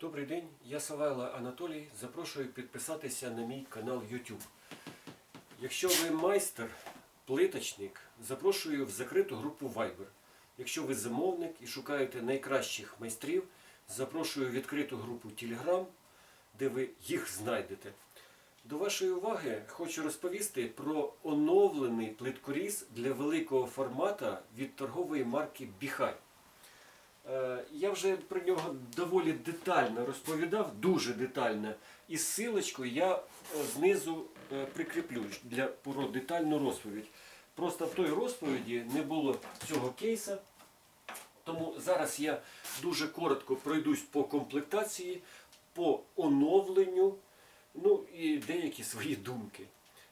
Добрий день, я Савайло Анатолій. Запрошую підписатися на мій канал YouTube. Якщо ви майстер, плиточник, запрошую в закриту групу Viber. Якщо ви замовник і шукаєте найкращих майстрів, запрошую в відкриту групу Telegram, де ви їх знайдете. До вашої уваги хочу розповісти про оновлений плиткоріз для великого формата від торгової марки Біхай. Е, Я вже про нього доволі детально розповідав, дуже детально. І з силочкою я е, знизу е, прикріплю для про детальну розповідь. Просто в той розповіді не було цього кейса. Тому зараз я дуже коротко пройдусь по комплектації, по оновленню, ну і деякі свої думки.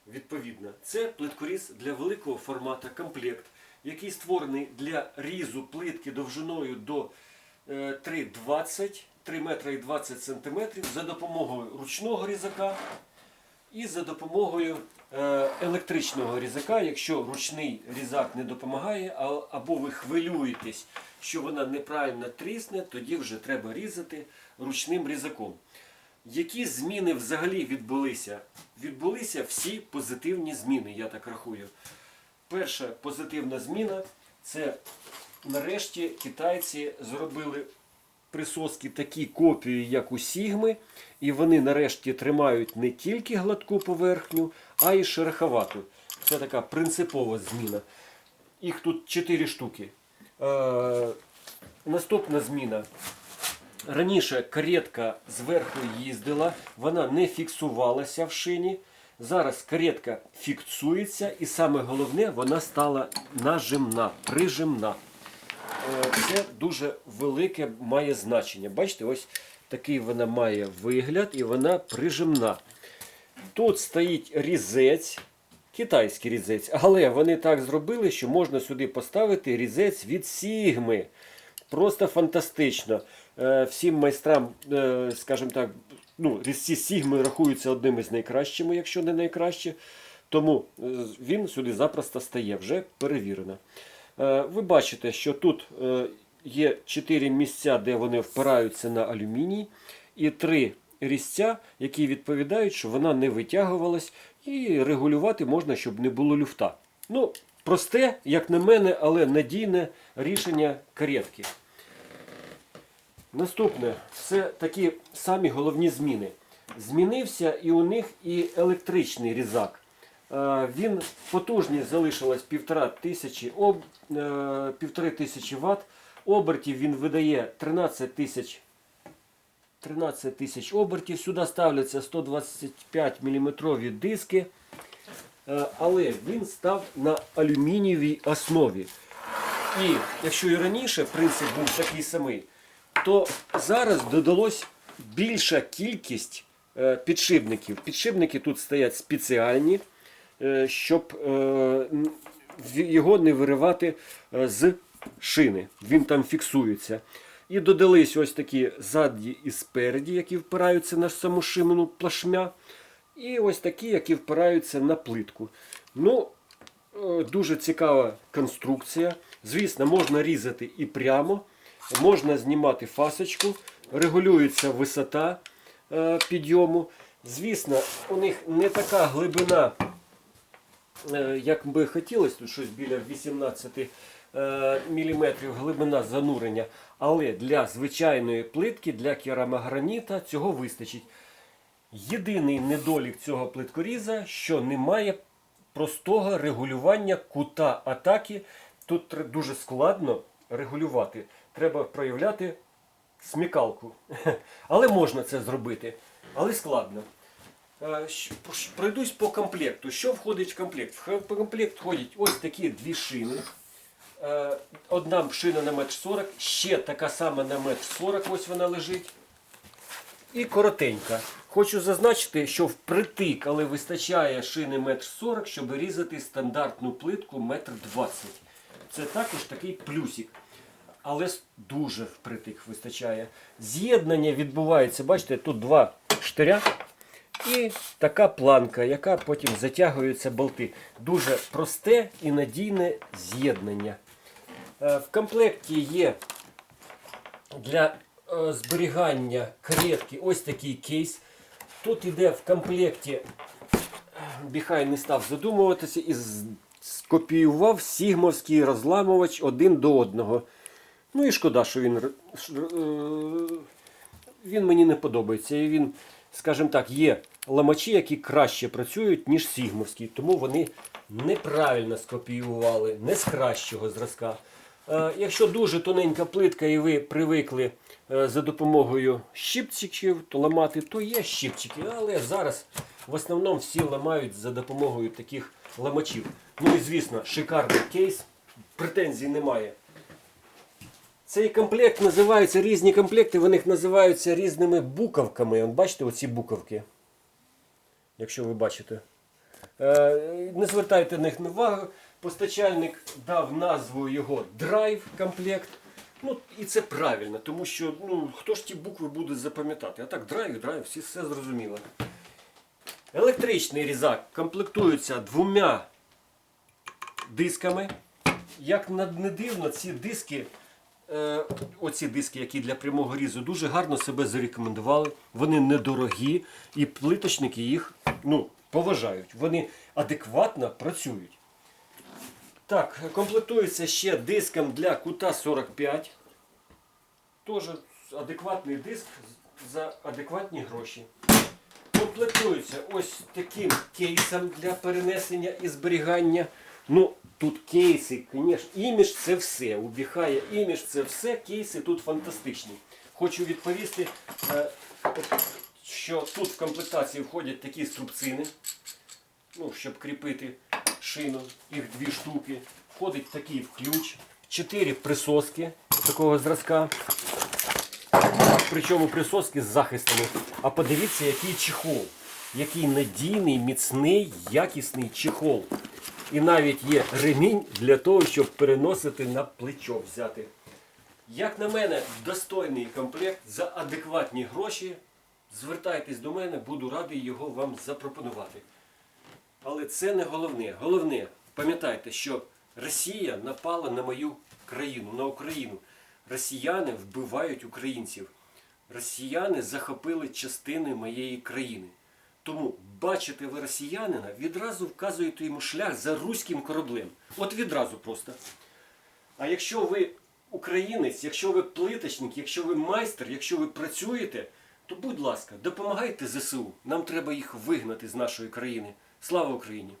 Відповідно, це плиткоріз для великого формату комплект, який створений для різу плитки довжиною до е, 3,20 3 метри і 20 сантиметрів за допомогою ручного різака і за допомогою е, електричного різака, якщо ручний різак не допомагає, або ви хвилюєтесь, що вона неправильно трісне, тоді вже треба різати ручним різаком. Які зміни взагалі відбулися? Відбулися всі позитивні зміни, я так рахую. Перша позитивна зміна це нарешті китайці зробили присоски такі копії, як у Сігми, і вони нарешті тримають не тільки гладку поверхню, а й шероховату. Це така принципова зміна. Їх тут 4 штуки. Е, наступна зміна. Раніше каретка зверху їздила, вона не фіксувалася в шині. Зараз каретка фіксується і саме головне, вона стала нажимна, прижимна. Е, Це дуже велике має значення. Бачите, ось такий вона має вигляд і вона прижимна. Тут стоїть різець, китайський різець, але вони так зробили, що можна сюди поставити різець від Сігми. Просто фантастично. Е, Всім майстрам, е, скажімо так, ну, різці Сігми рахуються одними з найкращими, якщо не найкраще. Тому е, він сюди запросто стає, вже перевірено. Ви бачите, що тут є 4 місця, де вони впираються на алюміній, і 3 різця, які відповідають, що вона не витягувалась, і регулювати можна, щоб не було люфта. Ну, просте, як на мене, але надійне рішення каретки. Наступне це такі самі головні зміни. Змінився і у них і електричний різак. Е, Він потужність залишилась 1500 об, е, 1500 Вт. Обертів він видає 13 тисяч 13 тисяч обертів. Сюди ставляться 125 мм диски. Е, Але він став на алюмінієвій основі. І якщо і раніше принцип був такий самий, то зараз додалось більша кількість е, підшипників. Підшипники тут стоять спеціальні, е, щоб е, його не виривати з шини. Він там фіксується. І додались ось такі ззаді і спереді, які впираються на саму шину плашмя. І ось такі, які впираються на плитку. Ну, Дуже цікава конструкція. Звісно, можна різати і прямо, можна знімати фасочку, регулюється висота е, підйому. Звісно, у них не така глибина, е, як би хотілося, тут щось біля 18 мм глибина занурення. Але для звичайної плитки, для керамограніта цього вистачить. Єдиний недолік цього плиткоріза, що немає простого регулювання кута атаки. Тут дуже складно регулювати. Треба проявляти смікалку. Але можна це зробити. Але складно. Е, Пройдусь по комплекту. Що входить в комплект? В комплект входять ось такі дві шини. Е, Одна шина на метр 40, ще така сама на метр 40, ось вона лежить. І коротенька. Хочу зазначити, що впритик, але вистачає шини 1,40 м, щоб різати стандартну плитку 1,20 м. Це також такий плюсик. Але дуже впритик вистачає. З'єднання відбувається, бачите, тут два штиря і така планка, яка потім затягуються болти. Дуже просте і надійне з'єднання. Е, В комплекті є для е, зберігання каретки ось такий кейс. Тут іде в комплекті, Біхай не став задумуватися і з- скопіював сігмовський розламувач один до одного. Ну і шкода, що він, е, він мені не подобається. І він, скажімо так, є ламачі, які краще працюють, ніж сігмовські, тому вони неправильно скопіювали, не з кращого зразка. Е, Якщо дуже тоненька плитка і ви привикли е, за допомогою щипчиків то ламати, то є щипчики, але зараз в основному всі ламають за допомогою таких ламачів. Ну і звісно, шикарний кейс, претензій немає. Цей комплект називається різні комплекти, вони називаються різними буковками. От бачите оці буковки? Якщо ви бачите. Е, Не звертайте на них увагу. Постачальник дав назву його драйв комплект. Ну, і це правильно, тому що ну, хто ж ті букви буде запам'ятати? А так, драйв, драйв, всі все зрозуміло. Електричний різак комплектується двома дисками. Як не дивно, ці диски, е, оці диски, які для прямого різу, дуже гарно себе зарекомендували. Вони недорогі, і плиточники їх ну, поважають. Вони адекватно працюють. Так, комплектується ще диском для кута 45. Теж адекватний диск за адекватні гроші. Комплектується ось таким кейсом для перенесення і зберігання. Ну, тут кейси, звісно, імідж це все. Убіхає імідж це все. Кейси тут фантастичні. Хочу відповісти, е, що тут в комплектації входять такі струбцини, ну, щоб кріпити шину, їх дві штуки. Входить такий ключ, чотири присоски такого зразка. Причому присоски з захистами. А подивіться, який чехол. Який надійний, міцний, якісний чехол. І навіть є ремінь для того, щоб переносити на плечо взяти. Як на мене, достойний комплект за адекватні гроші. Звертайтесь до мене, буду радий його вам запропонувати. Але це не головне. Головне, пам'ятайте, що Росія напала на мою країну, на Україну. Росіяни вбивають українців. Росіяни захопили частини моєї країни. Тому бачите ви росіянина, відразу вказуєте йому шлях за руським кораблем. От відразу просто. А якщо ви українець, якщо ви плиточник, якщо ви майстер, якщо ви працюєте, то будь ласка, допомагайте ЗСУ. Нам треба їх вигнати з нашої країни. Слава Україні!